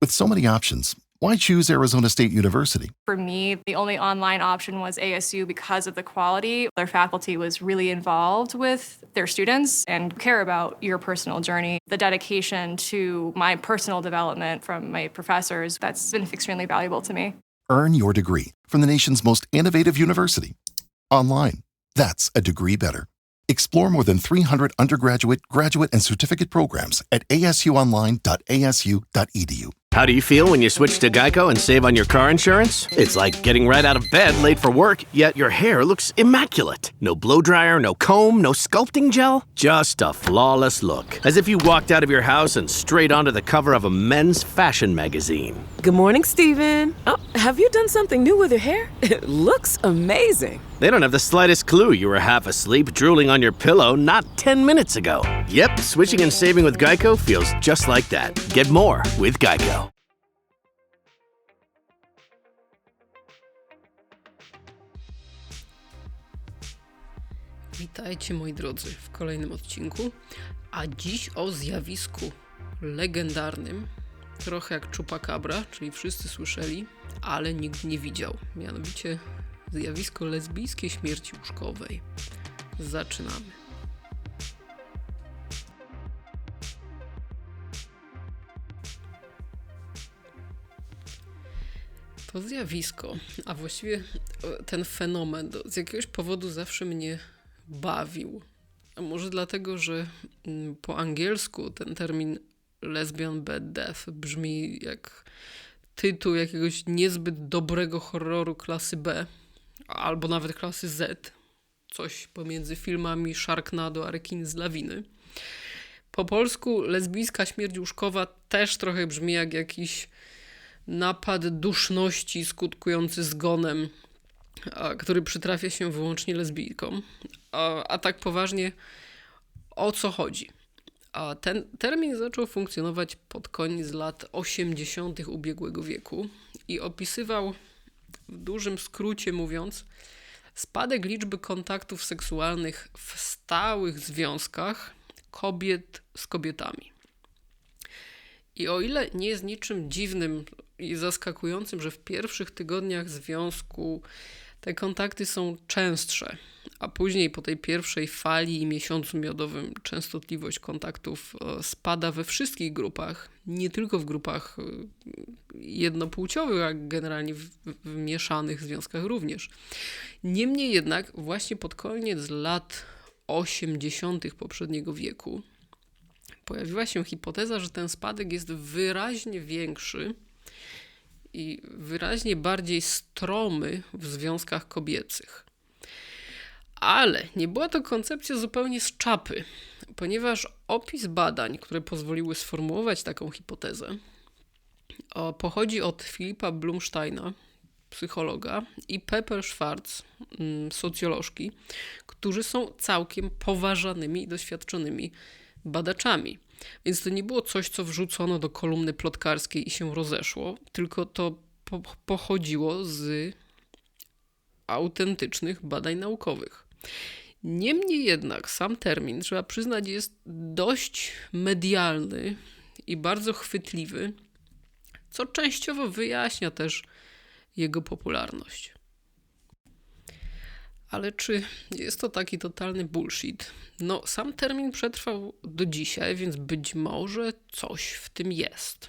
With so many options, why choose Arizona State University? For me, the only online option was ASU because of the quality. Their faculty was really involved with their students and care about your personal journey. The dedication to my personal development from my professors, that's been extremely valuable to me. Earn your degree from the nation's most innovative university. Online. That's a degree better. Explore more than 300 undergraduate, graduate, and certificate programs at asuonline.asu.edu. How do you feel when you switch to Geico and save on your car insurance? It's like getting right out of bed late for work, yet your hair looks immaculate. No blow dryer, no comb, no sculpting gel, just a flawless look. As if you walked out of your house and straight onto the cover of a men's fashion magazine. Good morning, Steven. Oh, have you done something new with your hair? It looks amazing. They don't have the slightest clue you were half asleep drooling on your pillow not 10 minutes ago. Yep, switching and saving with Geico feels just like that. Get more with Geico. Witajcie moi drodzy w kolejnym odcinku, a dziś o zjawisku legendarnym, trochę jak Chupacabra, czyli wszyscy słyszeli, ale nikt nie widział. Mianowicie zjawisko lesbijskiej śmierci łóżkowej. Zaczynamy. To zjawisko, a właściwie e, ten fenomen z jakiegoś powodu zawsze mnie bawił. A może dlatego, że mm, po angielsku ten termin lesbian bad death brzmi jak tytuł jakiegoś niezbyt dobrego horroru klasy B, albo nawet klasy Z. Coś pomiędzy filmami Sharknado a z Lawiny. Po polsku lesbijska śmierć łóżkowa też trochę brzmi jak jakiś napad duszności skutkujący zgonem, który przytrafia się wyłącznie lesbijkom. A, tak poważnie, o co chodzi? Ten termin zaczął funkcjonować pod koniec lat 80. ubiegłego wieku i opisywał, w dużym skrócie mówiąc, spadek liczby kontaktów seksualnych w stałych związkach kobiet z kobietami. I o ile nie jest niczym dziwnym i zaskakującym, że w pierwszych tygodniach związku te kontakty są częstsze, a później po tej pierwszej fali i miesiącu miodowym częstotliwość kontaktów e, spada we wszystkich grupach, nie tylko w grupach e, jednopłciowych, a generalnie w, w mieszanych związkach również. Niemniej jednak właśnie pod koniec lat 80. poprzedniego wieku pojawiła się hipoteza, że ten spadek jest wyraźnie większy i wyraźnie bardziej stromy w związkach kobiecych. Ale nie była to koncepcja zupełnie z czapy, ponieważ opis badań, które pozwoliły sformułować taką hipotezę, pochodzi od Filipa Blumsteina, psychologa, i Pepper Schwartz, mm, socjolożki, którzy są całkiem poważanymi i doświadczonymi badaczami. Więc to nie było coś, co wrzucono do kolumny plotkarskiej i się rozeszło, tylko to po pochodziło z autentycznych badań naukowych. Niemniej jednak sam termin, trzeba przyznać, jest dość medialny i bardzo chwytliwy, co częściowo wyjaśnia też jego popularność. Ale czy jest to taki totalny bullshit? No, sam termin przetrwał do dzisiaj, więc być może coś w tym jest.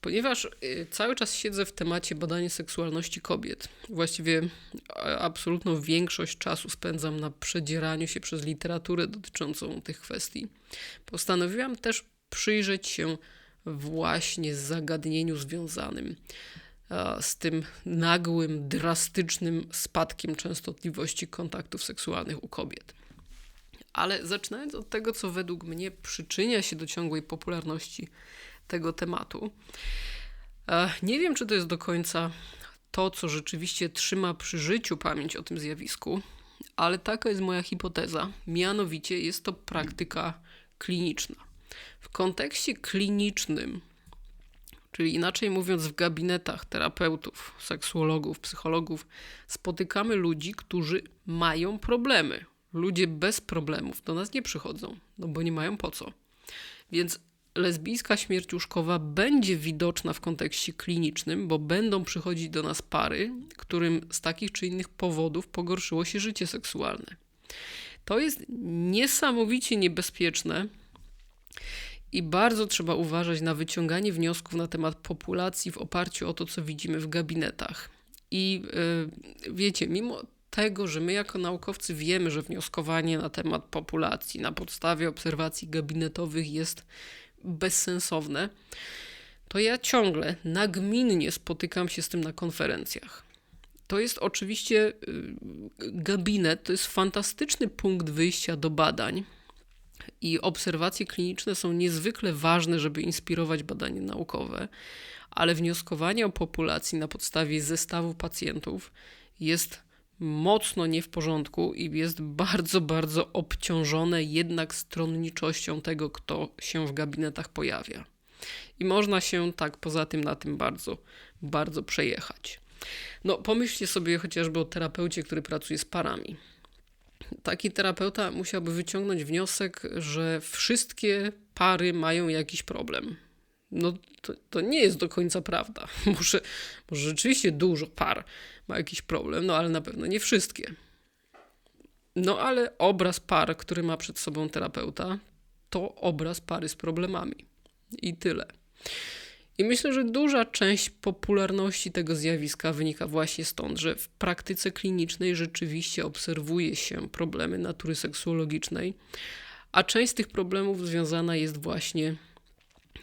Ponieważ y, cały czas siedzę w temacie badania seksualności kobiet, właściwie absolutną większość czasu spędzam na przedzieraniu się przez literaturę dotyczącą tych kwestii, postanowiłam też przyjrzeć się właśnie zagadnieniu związanym z tym nagłym, drastycznym spadkiem częstotliwości kontaktów seksualnych u kobiet. Ale zaczynając od tego, co według mnie przyczynia się do ciągłej popularności tego tematu, nie wiem, czy to jest do końca to, co rzeczywiście trzyma przy życiu pamięć o tym zjawisku, ale taka jest moja hipoteza. Mianowicie jest to praktyka kliniczna. W kontekście klinicznym Czyli inaczej mówiąc, w gabinetach terapeutów, seksuologów, psychologów spotykamy ludzi, którzy mają problemy. Ludzie bez problemów do nas nie przychodzą, no bo nie mają po co. Więc lesbijska śmierć łóżkowa będzie widoczna w kontekście klinicznym, bo będą przychodzić do nas pary, którym z takich czy innych powodów pogorszyło się życie seksualne. To jest niesamowicie niebezpieczne i bardzo trzeba uważać na wyciąganie wniosków na temat populacji w oparciu o to, co widzimy w gabinetach. I yy, wiecie, mimo tego, że my jako naukowcy wiemy, że wnioskowanie na temat populacji na podstawie obserwacji gabinetowych jest bezsensowne, to ja ciągle nagminnie spotykam się z tym na konferencjach. To jest oczywiście y, gabinet, to jest fantastyczny punkt wyjścia do badań. I obserwacje kliniczne są niezwykle ważne, żeby inspirować badania naukowe, ale wnioskowanie o populacji na podstawie zestawu pacjentów jest mocno nie w porządku i jest bardzo, bardzo obciążone jednak stronniczością tego, kto się w gabinetach pojawia. I można się tak poza tym na tym bardzo, bardzo przejechać. No, pomyślcie sobie chociażby o terapeucie, który pracuje z parami. Taki terapeuta musiałby wyciągnąć wniosek, że wszystkie pary mają jakiś problem. No, to, to nie jest do końca prawda. Może, może rzeczywiście dużo par ma jakiś problem, no ale na pewno nie wszystkie. No ale obraz par, który ma przed sobą terapeuta, to obraz pary z problemami. I tyle. I myślę, że duża część popularności tego zjawiska wynika właśnie stąd, że w praktyce klinicznej rzeczywiście obserwuje się problemy natury seksuologicznej, a część z tych problemów związana jest właśnie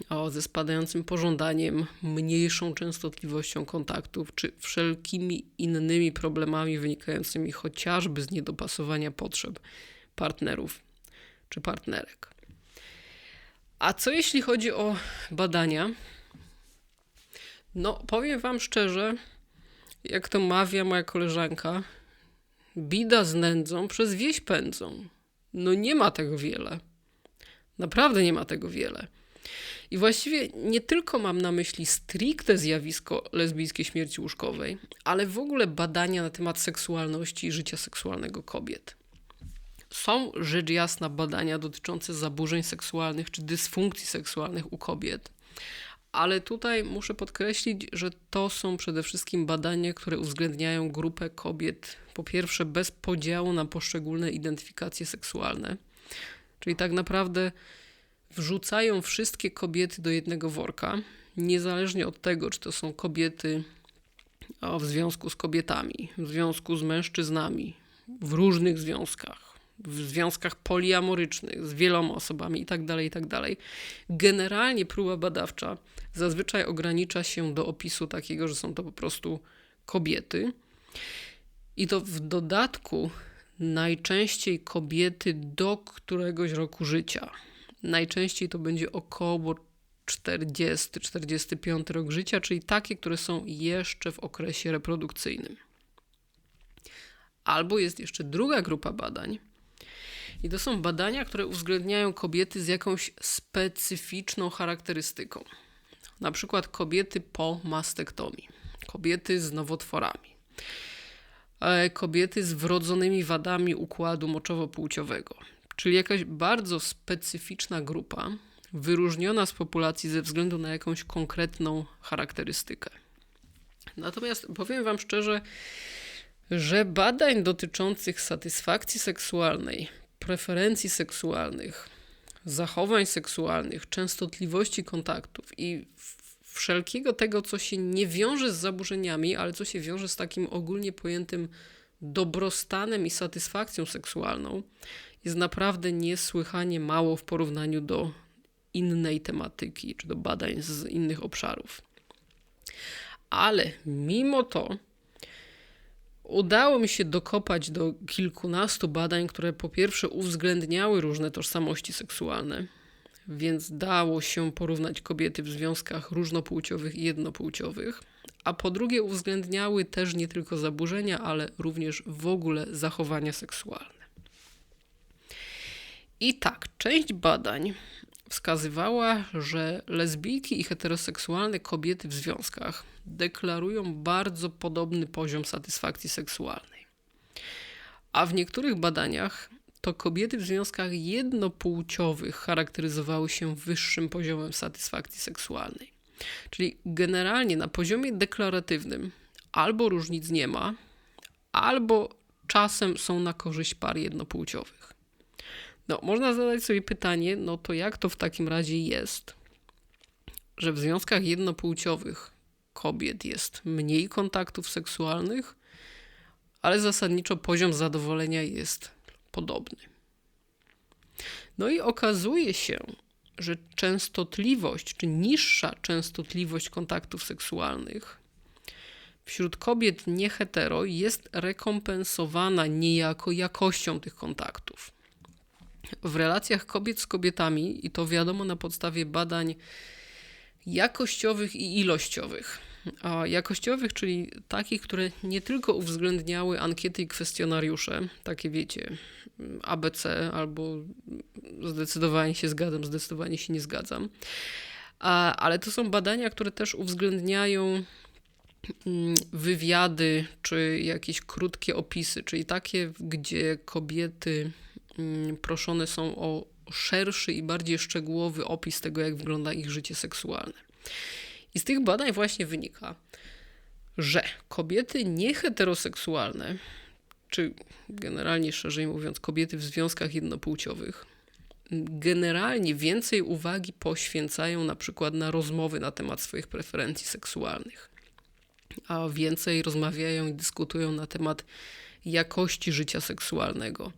o, ze spadającym pożądaniem, mniejszą częstotliwością kontaktów, czy wszelkimi innymi problemami wynikającymi chociażby z niedopasowania potrzeb partnerów czy partnerek. A co jeśli chodzi o badania? No, powiem Wam szczerze, jak to mawia moja koleżanka, bida z nędzą przez wieś pędzą. No nie ma tego wiele. Naprawdę nie ma tego wiele. I właściwie nie tylko mam na myśli stricte zjawisko lesbijskiej śmierci łóżkowej, ale w ogóle badania na temat seksualności i życia seksualnego kobiet. Są rzecz jasna badania dotyczące zaburzeń seksualnych czy dysfunkcji seksualnych u kobiet, ale tutaj muszę podkreślić, że to są przede wszystkim badania, które uwzględniają grupę kobiet, po pierwsze, bez podziału na poszczególne identyfikacje seksualne, czyli tak naprawdę wrzucają wszystkie kobiety do jednego worka, niezależnie od tego, czy to są kobiety w związku z kobietami, w związku z mężczyznami, w różnych związkach, w związkach poliamorycznych z wieloma osobami itd., tak itd. Tak Generalnie próba badawcza zazwyczaj ogranicza się do opisu takiego, że są to po prostu kobiety. I to w dodatku najczęściej kobiety do któregoś roku życia. Najczęściej to będzie około 40-45 rok życia, czyli takie, które są jeszcze w okresie reprodukcyjnym. Albo jest jeszcze druga grupa badań, i to są badania, które uwzględniają kobiety z jakąś specyficzną charakterystyką. Na przykład kobiety po mastektomii, kobiety z nowotworami, e, kobiety z wrodzonymi wadami układu moczowo-płciowego, czyli jakaś bardzo specyficzna grupa, wyróżniona z populacji ze względu na jakąś konkretną charakterystykę. Natomiast powiem Wam szczerze, że badań dotyczących satysfakcji seksualnej, preferencji seksualnych, zachowań seksualnych, częstotliwości kontaktów i wszelkiego tego, co się nie wiąże z zaburzeniami, ale co się wiąże z takim ogólnie pojętym dobrostanem i satysfakcją seksualną, jest naprawdę niesłychanie mało w porównaniu do innej tematyki czy do badań z innych obszarów. Ale mimo to udało mi się dokopać do kilkunastu badań, które po pierwsze uwzględniały różne tożsamości seksualne, więc dało się porównać kobiety w związkach różnopłciowych i jednopłciowych, a po drugie uwzględniały też nie tylko zaburzenia, ale również w ogóle zachowania seksualne. I tak, część badań wskazywała, że lesbijki i heteroseksualne kobiety w związkach deklarują bardzo podobny poziom satysfakcji seksualnej. A w niektórych badaniach to kobiety w związkach jednopłciowych charakteryzowały się wyższym poziomem satysfakcji seksualnej. Czyli generalnie na poziomie deklaratywnym albo różnic nie ma, albo czasem są na korzyść par jednopłciowych. No, można zadać sobie pytanie, no to jak to w takim razie jest, że w związkach jednopłciowych kobiet jest mniej kontaktów seksualnych, ale zasadniczo poziom zadowolenia jest podobny. No i okazuje się, że częstotliwość, czy niższa częstotliwość kontaktów seksualnych wśród kobiet niehetero jest rekompensowana niejako jakością tych kontaktów. W relacjach kobiet z kobietami, i to wiadomo na podstawie badań jakościowych i ilościowych. A jakościowych, czyli takich, które nie tylko uwzględniały ankiety i kwestionariusze, takie wiecie, ABC albo zdecydowanie się zgadzam, zdecydowanie się nie zgadzam. A, ale to są badania, które też uwzględniają mm, wywiady czy jakieś krótkie opisy, czyli takie, gdzie kobiety proszone są o szerszy i bardziej szczegółowy opis tego, jak wygląda ich życie seksualne. I z tych badań właśnie wynika, że kobiety nieheteroseksualne, czy generalnie szerzej mówiąc, kobiety w związkach jednopłciowych, generalnie więcej uwagi poświęcają na przykład na rozmowy na temat swoich preferencji seksualnych, a więcej rozmawiają i dyskutują na temat jakości życia seksualnego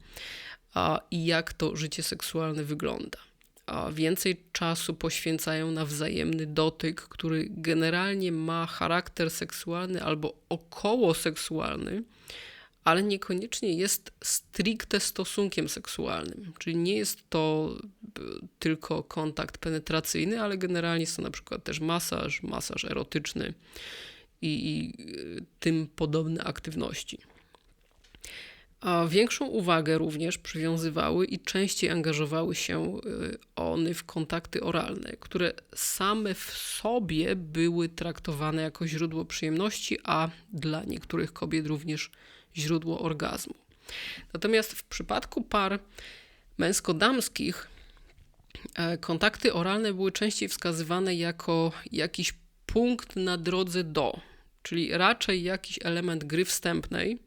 i jak to życie seksualne wygląda. A więcej czasu poświęcają na wzajemny dotyk, który generalnie ma charakter seksualny albo około seksualny, ale niekoniecznie jest stricte stosunkiem seksualnym. Czyli nie jest to tylko kontakt penetracyjny, ale generalnie jest to na przykład też masaż, masaż erotyczny i, i e, tym podobne aktywności. A większą uwagę również przywiązywały i częściej angażowały się y, one w kontakty oralne, które same w sobie były traktowane jako źródło przyjemności, a dla niektórych kobiet również źródło orgazmu. Natomiast w przypadku par męsko-damskich e, kontakty oralne były częściej wskazywane jako jakiś punkt na drodze do, czyli raczej jakiś element gry wstępnej,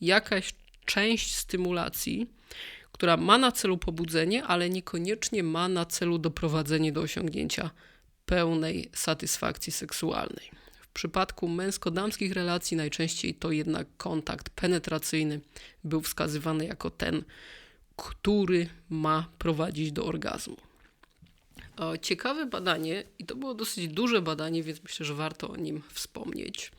jakaś część stymulacji, która ma na celu pobudzenie, ale niekoniecznie ma na celu doprowadzenie do osiągnięcia pełnej satysfakcji seksualnej. W przypadku męsko-damskich relacji najczęściej to jednak kontakt penetracyjny był wskazywany jako ten, który ma prowadzić do orgazmu. Ciekawe badanie, i to było dosyć duże badanie, więc myślę, że warto o nim wspomnieć.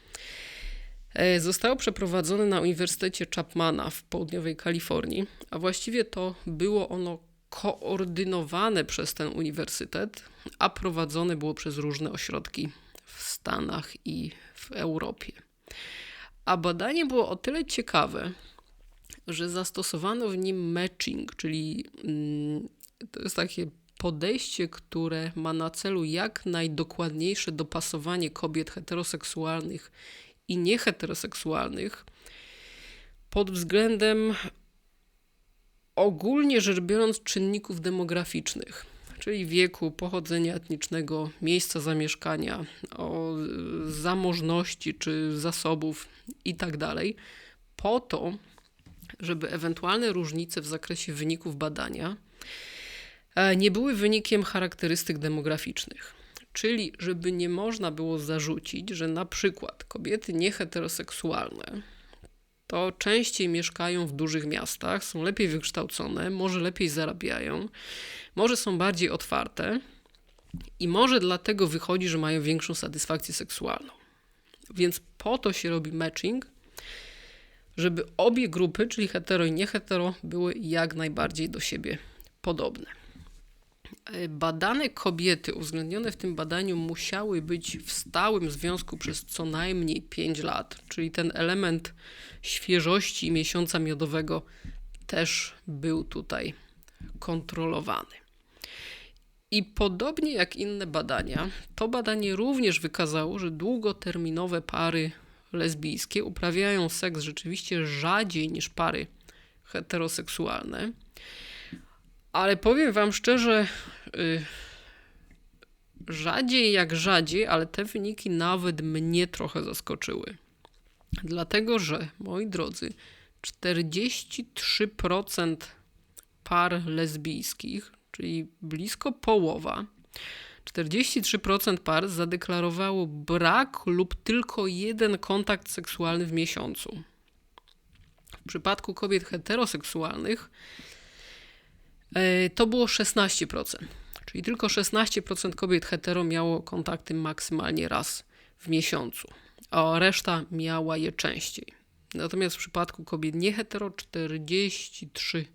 E, zostało przeprowadzone na Uniwersytecie Chapmana w południowej Kalifornii, a właściwie to było ono koordynowane przez ten uniwersytet, a prowadzone było przez różne ośrodki w Stanach i w Europie. A badanie było o tyle ciekawe, że zastosowano w nim matching, czyli mm, to jest takie podejście, które ma na celu jak najdokładniejsze dopasowanie kobiet heteroseksualnych i nieheteroseksualnych pod względem ogólnie rzecz biorąc czynników demograficznych, czyli wieku, pochodzenia etnicznego, miejsca zamieszkania, o zamożności czy zasobów itd., tak po to, żeby ewentualne różnice w zakresie wyników badania e, nie były wynikiem charakterystyk demograficznych. Czyli, żeby nie można było zarzucić, że na przykład kobiety nieheteroseksualne to częściej mieszkają w dużych miastach, są lepiej wykształcone, może lepiej zarabiają, może są bardziej otwarte i może dlatego wychodzi, że mają większą satysfakcję seksualną. Więc po to się robi matching, żeby obie grupy, czyli hetero i niehetero, były jak najbardziej do siebie podobne. E, badane kobiety uwzględnione w tym badaniu musiały być w stałym związku przez co najmniej 5 lat, czyli ten element świeżości miesiąca miodowego też był tutaj kontrolowany. I podobnie jak inne badania, to badanie również wykazało, że długoterminowe pary lesbijskie uprawiają seks rzeczywiście rzadziej niż pary heteroseksualne Ale powiem Wam szczerze, y, rzadziej jak rzadziej, ale te wyniki nawet mnie trochę zaskoczyły. Dlatego, że moi drodzy, 43% par lesbijskich, czyli blisko połowa, 43% par zadeklarowało brak lub tylko jeden kontakt seksualny w miesiącu. W przypadku kobiet heteroseksualnych to było 16%, czyli tylko 16% kobiet hetero miało kontakty maksymalnie raz w miesiącu, a reszta miała je częściej. Natomiast w przypadku kobiet niehetero 43%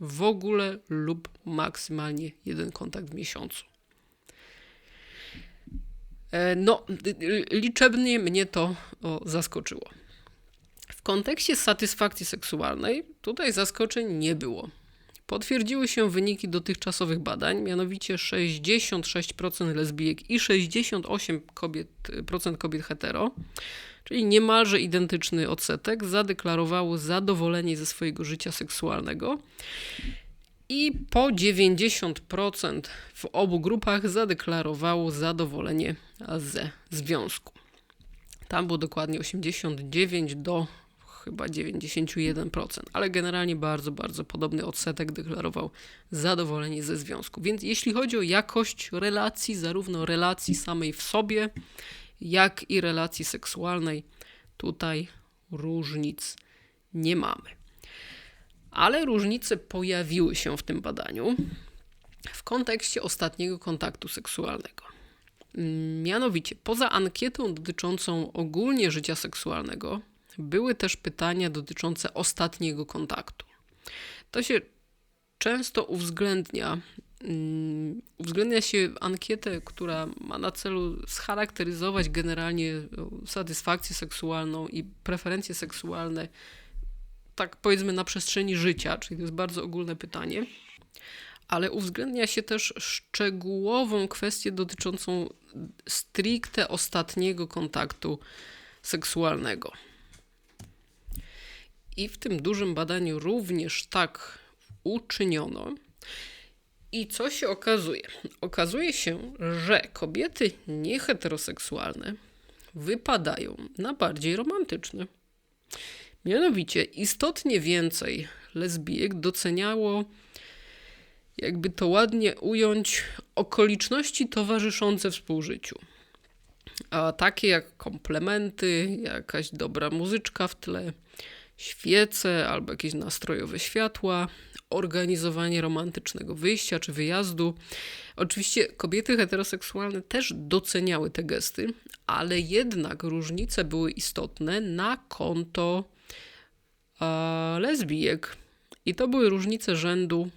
w ogóle lub maksymalnie jeden kontakt w miesiącu. E, no, liczebnie mnie to zaskoczyło. Kontekście satysfakcji seksualnej tutaj zaskoczeń nie było. Potwierdziły się wyniki dotychczasowych badań, mianowicie 66% lesbijek i 68% kobiet, procent kobiet hetero, czyli niemalże identyczny odsetek, zadeklarowało zadowolenie ze swojego życia seksualnego. I po 90% w obu grupach zadeklarowało zadowolenie ze związku. Tam było dokładnie 89 do chyba 91%, ale generalnie bardzo, bardzo podobny odsetek deklarował zadowolenie ze związku. Więc jeśli chodzi o jakość relacji, zarówno relacji samej w sobie, jak i relacji seksualnej, tutaj różnic nie mamy. Ale różnice pojawiły się w tym badaniu w kontekście ostatniego kontaktu seksualnego. Mianowicie, poza ankietą dotyczącą ogólnie życia seksualnego, były też pytania dotyczące ostatniego kontaktu. To się często uwzględnia. Um, uwzględnia się ankietę, która ma na celu scharakteryzować generalnie satysfakcję seksualną i preferencje seksualne, tak powiedzmy na przestrzeni życia, czyli to jest bardzo ogólne pytanie, ale uwzględnia się też szczegółową kwestię dotyczącą stricte ostatniego kontaktu seksualnego. I w tym dużym badaniu również tak uczyniono. I co się okazuje? Okazuje się, że kobiety nieheteroseksualne wypadają na bardziej romantyczne. Mianowicie istotnie więcej lesbijek doceniało, jakby to ładnie ująć, okoliczności towarzyszące współżyciu. A takie jak komplementy, jakaś dobra muzyczka w tle, świece albo jakieś nastrojowe światła, organizowanie romantycznego wyjścia czy wyjazdu. Oczywiście kobiety heteroseksualne też doceniały te gesty, ale jednak różnice były istotne na konto a, lesbijek. I to były różnice rzędu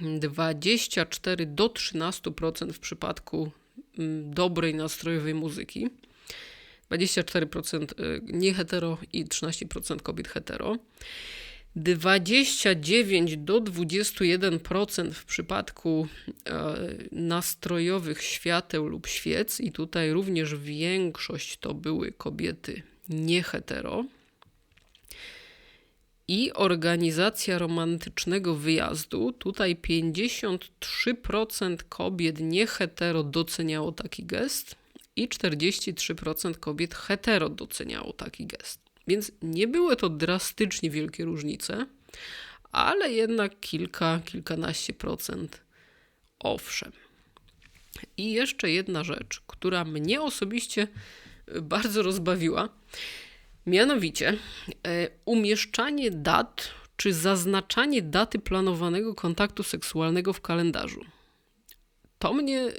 24 do 13% w przypadku mm, dobrej nastrojowej muzyki. 24% y, niehetero i 13% kobiet hetero. 29 do 21% w przypadku e, nastrojowych świateł lub świec, i tutaj również większość to były kobiety niehetero. I organizacja romantycznego wyjazdu, tutaj 53% kobiet niehetero doceniało taki gest, i 43% kobiet hetero doceniało taki gest. Więc nie były to drastycznie wielkie różnice, ale jednak kilka, kilkanaście procent owszem. I jeszcze jedna rzecz, która mnie osobiście bardzo rozbawiła, mianowicie e, umieszczanie dat czy zaznaczanie daty planowanego kontaktu seksualnego w kalendarzu to mnie,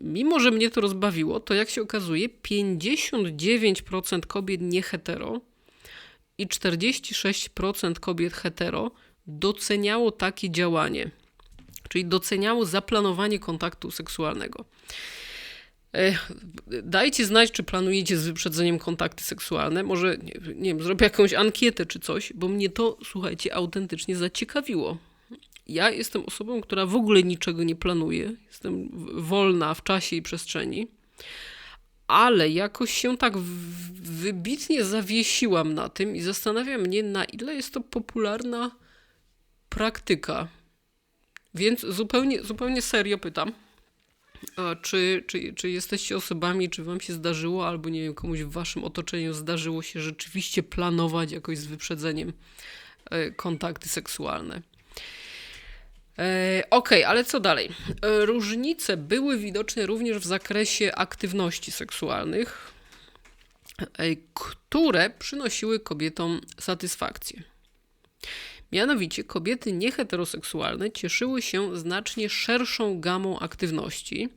mimo że mnie to rozbawiło, to jak się okazuje, 59% kobiet nie hetero i 46% kobiet hetero doceniało takie działanie, czyli doceniało zaplanowanie kontaktu seksualnego. Dajcie znać, czy planujecie z wyprzedzeniem kontakty seksualne. Może, nie, nie wiem, zrobię jakąś ankietę czy coś, bo mnie to, słuchajcie, autentycznie zaciekawiło ja jestem osobą, która w ogóle niczego nie planuje. Jestem wolna w czasie i przestrzeni, ale jakoś się tak wybitnie zawiesiłam na tym i zastanawiam mnie, na ile jest to popularna praktyka. Więc zupełnie, zupełnie serio pytam, czy, czy, czy jesteście osobami, czy wam się zdarzyło, albo nie wiem, komuś w waszym otoczeniu zdarzyło się rzeczywiście planować jakoś z wyprzedzeniem e, kontakty seksualne? E, Okej, okay, ale co dalej? E, różnice były widoczne również w zakresie aktywności seksualnych, e, które przynosiły kobietom satysfakcję. Mianowicie kobiety nieheteroseksualne cieszyły się znacznie szerszą gamą aktywności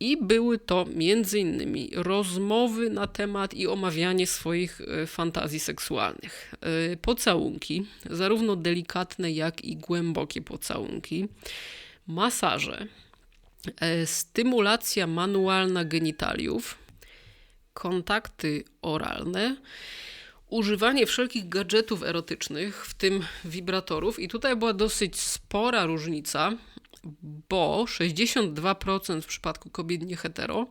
i były to m.in. rozmowy na temat i omawianie swoich e, fantazji seksualnych. E, pocałunki, zarówno delikatne, jak i głębokie pocałunki, masaże, e, stymulacja manualna genitaliów, kontakty oralne, używanie wszelkich gadżetów erotycznych, w tym wibratorów, i tutaj była dosyć spora różnica, bo 62% w przypadku kobiet niehetero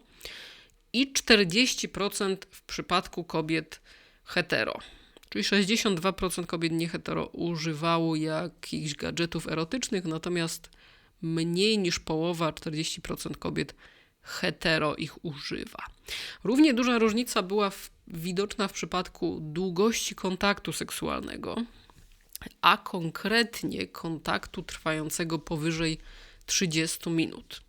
i 40% w przypadku kobiet hetero. Czyli 62% kobiet niehetero używało jakichś gadżetów erotycznych, natomiast mniej niż połowa, 40% kobiet hetero ich używa. Równie duża różnica była w, widoczna w przypadku długości kontaktu seksualnego, a konkretnie kontaktu trwającego powyżej 30 minut.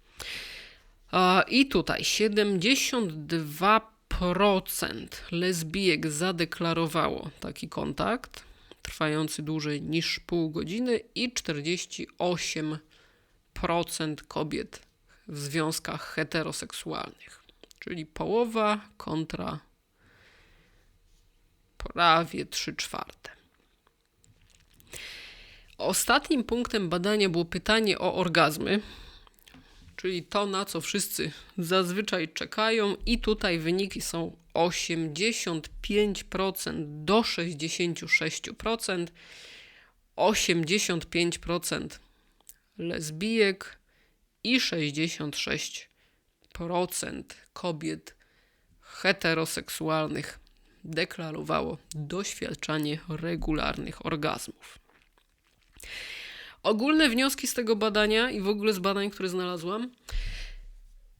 I tutaj 72% lesbijek zadeklarowało taki kontakt trwający dłużej niż pół godziny i 48% kobiet w związkach heteroseksualnych, czyli połowa kontra prawie 3 czwarte. Ostatnim punktem badania było pytanie o orgazmy, czyli to, na co wszyscy zazwyczaj czekają, i tutaj wyniki są 85% do 66%, 85% lesbijek i 66% kobiet heteroseksualnych deklarowało doświadczanie regularnych orgazmów. Ogólne wnioski z tego badania i w ogóle z badań, które znalazłam,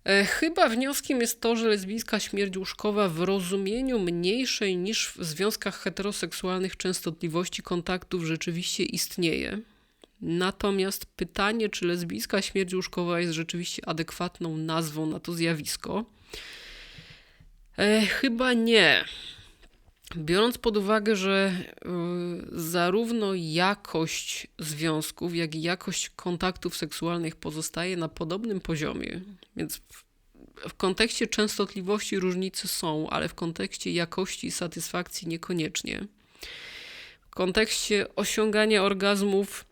e, chyba wnioskiem jest to, że lesbijska śmierć łóżkowa w rozumieniu mniejszej niż w związkach heteroseksualnych częstotliwości kontaktów rzeczywiście istnieje. Natomiast pytanie, czy lesbijska śmierć łóżkowa jest rzeczywiście adekwatną nazwą na to zjawisko, e, chyba nie. Biorąc pod uwagę, że y, zarówno jakość związków, jak i jakość kontaktów seksualnych pozostaje na podobnym poziomie, więc w, kontekście częstotliwości różnice są, ale w kontekście jakości i satysfakcji niekoniecznie. W kontekście osiągania orgazmów,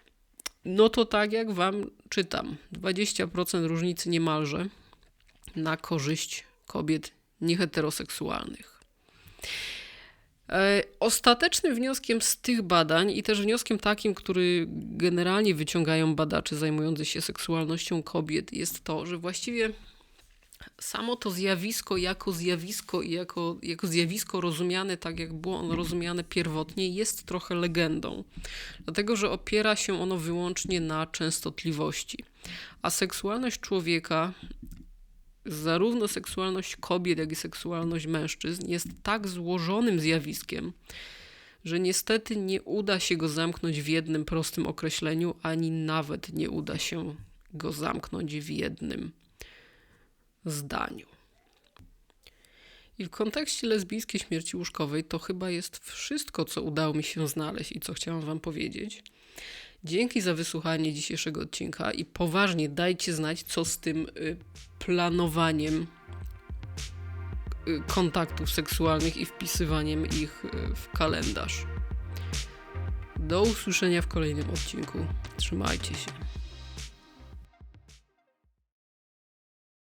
no to tak jak Wam czytam, 20% różnicy niemalże na korzyść kobiet nieheteroseksualnych. E, ostatecznym wnioskiem z tych badań i też wnioskiem takim, który generalnie wyciągają badacze zajmujący się seksualnością kobiet, jest to, że właściwie samo to zjawisko jako zjawisko i jako, jako zjawisko rozumiane tak, jak było ono rozumiane pierwotnie, jest trochę legendą. Dlatego, że opiera się ono wyłącznie na częstotliwości. A seksualność człowieka zarówno seksualność kobiet, jak i seksualność mężczyzn jest tak złożonym zjawiskiem, że niestety nie uda się go zamknąć w jednym prostym określeniu, ani nawet nie uda się go zamknąć w jednym zdaniu. I w kontekście lesbijskiej śmierci łóżkowej to chyba jest wszystko, co udało mi się znaleźć i co chciałam Wam powiedzieć. Dzięki za wysłuchanie dzisiejszego odcinka i poważnie dajcie znać, co z tym y, planowaniem y, kontaktów seksualnych i wpisywaniem ich y, w kalendarz. Do usłyszenia w kolejnym odcinku. Trzymajcie się.